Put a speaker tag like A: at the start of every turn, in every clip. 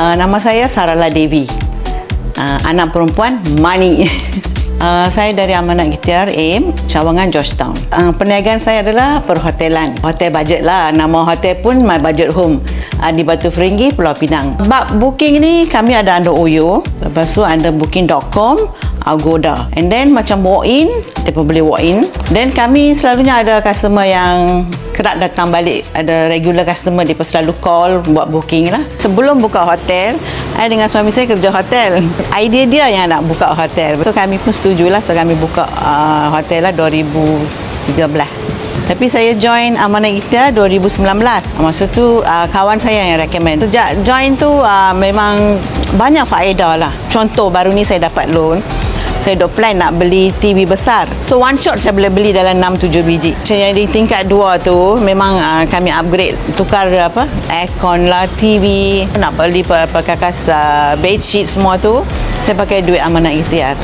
A: Uh, nama saya Sarala Devi. Uh, anak perempuan Mani. Uh, saya dari Amanat Gitiar AIM, Cawangan Georgetown. Uh, perniagaan saya adalah perhotelan. Hotel budget lah. Nama hotel pun My Budget Home. Uh, di Batu Feringgi, Pulau Pinang. Bab booking ni kami ada under OYO. Lepas tu under booking.com, Agoda. And then macam walk in, mereka boleh walk in. Then kami selalunya ada customer yang kerap datang balik. Ada regular customer, dia selalu call buat booking lah. Sebelum buka hotel, saya dengan suami saya kerja hotel. Idea dia yang nak buka hotel. So kami pun setuju lah. So kami buka uh, hotel lah 2013. Tapi saya join Amanah Ikhtiar 2019. Masa tu uh, kawan saya yang recommend. Sejak join tu uh, memang banyak faedah lah. Contoh baru ni saya dapat loan. Saya duk plan nak beli TV besar. So one shot saya boleh beli dalam 6-7 biji. Macam yang di tingkat 2 tu memang uh, kami upgrade. Tukar apa? Aircon lah, TV. Nak beli per- perkakas uh, bedsheet semua tu. Saya pakai duit amanah ikhtiar.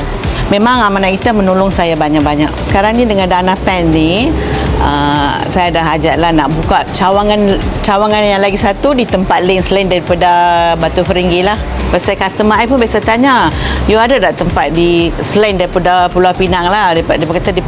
A: Memang amanah ikhtiar menolong saya banyak-banyak. Sekarang ni dengan dana pen ni, uh, saya dah hajat lah nak buka cawangan cawangan yang lagi satu di tempat lain selain daripada Batu Feringgi lah. Pasal customer I pun biasa tanya, you ada tak tempat di selain daripada Pulau Pinang lah, daripada, dia kata dia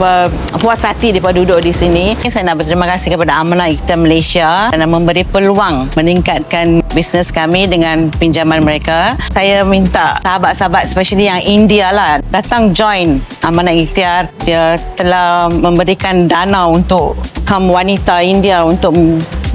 A: puas hati dia duduk di sini. Saya nak berterima kasih kepada Amanah Ikhtiar Malaysia kerana memberi peluang meningkatkan bisnes kami dengan pinjaman mereka. Saya minta sahabat-sahabat especially yang India lah datang join Amanah Ikhtiar. Dia telah memberikan dana untuk untuk kaum wanita India untuk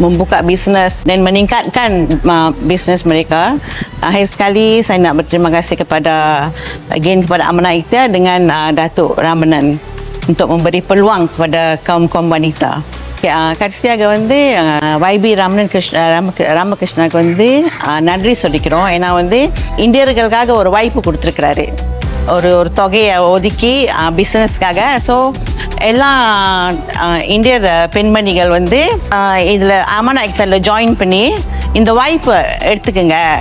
A: membuka bisnes dan meningkatkan uh, bisnes mereka. Akhir sekali saya nak berterima kasih kepada again kepada Amana Ikhtia dengan uh, Datuk Ramanan untuk memberi peluang kepada kaum-kaum wanita. Okay, uh, Karsia Gawande, uh, YB Ramanan Krishna, Ram, Ramakrishna Gawande, uh, Nadri Sodikiro, Ena Gawande, India Rekalkaga orang Wipe Kudutrikarare. Thank ஒரு ஒரு தொகையை ஒதுக்கி பிஸ்னஸ்க்காக ஸோ எல்லா இந்தியர் பெண்மணிகள் வந்து இதில் அமன் ஜாயின் பண்ணி இந்த வாய்ப்பை எடுத்துக்கோங்க.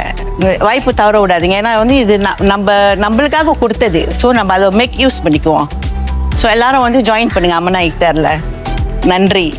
A: வாய்ப்பு தவற விடாதீங்க. ஏன்னா வந்து இது ந- நம்ம நம்மளுக்காக கொடுத்தது. ஸோ நம்ம அதை மேக் யூஸ் பண்ணிக்குவோம். ஸோ எல்லாரும் வந்து ஜாயின் பண்ணுங்க அம்மனா இக்தரில் நன்றி.